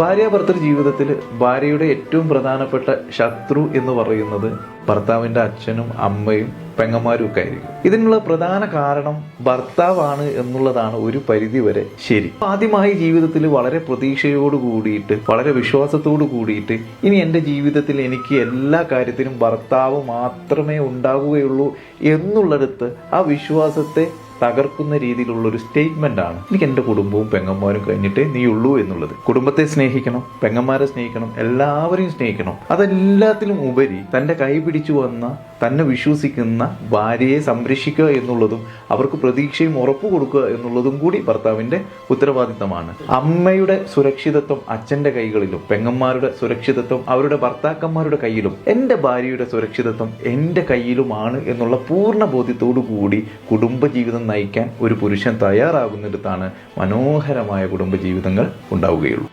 ഭാര്യ ഭർത്തൃ ജീവിതത്തിൽ ഭാര്യയുടെ ഏറ്റവും പ്രധാനപ്പെട്ട ശത്രു എന്ന് പറയുന്നത് ഭർത്താവിന്റെ അച്ഛനും അമ്മയും പെങ്ങന്മാരും ഒക്കെ ആയിരിക്കും. ഇതിനുള്ള പ്രധാന കാരണം ഭർത്താവാണ് എന്നുള്ളതാണ് ഒരു പരിധി വരെ ശരി. ആദ്യമായി ജീവിതത്തിൽ വളരെ പ്രതീക്ഷയോട് കൂടിയിട്ട് വളരെ വിശ്വാസത്തോട് കൂടിയിട്ട് ഇനി എന്റെ ജീവിതത്തിൽ എനിക്ക് എല്ലാ കാര്യത്തിനും ഭർത്താവ് മാത്രമേ ഉണ്ടാകുകയുള്ളൂ എന്നുള്ളിടത്ത് ആ വിശ്വാസത്തെ തകർക്കുന്ന രീതിയിലുള്ള ഒരു സ്റ്റേറ്റ്മെന്റ് ആണ്. എനിക്ക് എന്റെ കുടുംബവും പെങ്ങന്മാരും കഴിഞ്ഞിട്ടേ നീ ഉള്ളൂ എന്നുള്ളത്. കുടുംബത്തെ സ്നേഹിക്കണം പെങ്ങന്മാരെ സ്നേഹിക്കണം എല്ലാവരെയും സ്നേഹിക്കണം. അതെല്ലാത്തിലും ഉപരി തന്റെ കൈ പിടിച്ചു വന്ന തന്നെ വിശ്വസിക്കുന്ന ഭാര്യയെ സംരക്ഷിക്കുക എന്നുള്ളതും അവർക്ക് പ്രതീക്ഷയും ഉറപ്പു കൊടുക്കുക എന്നുള്ളതും കൂടി ഭർത്താവിന്റെ ഉത്തരവാദിത്തമാണ്. അമ്മയുടെ സുരക്ഷിതത്വം അച്ഛന്റെ കൈകളിലും പെങ്ങന്മാരുടെ സുരക്ഷിതത്വം അവരുടെ ഭർത്താക്കന്മാരുടെ കയ്യിലും എന്റെ ഭാര്യയുടെ സുരക്ഷിതത്വം എന്റെ കയ്യിലുമാണ് എന്നുള്ള പൂർണ ബോധ്യത്തോടു കൂടി കുടുംബജീവിതം നയിക്കാൻ ഒരു പുരുഷൻ തയ്യാറാകുന്നിടത്താണ് മനോഹരമായ കുടുംബജീവിതങ്ങൾ ഉണ്ടാവുകയുള്ളൂ.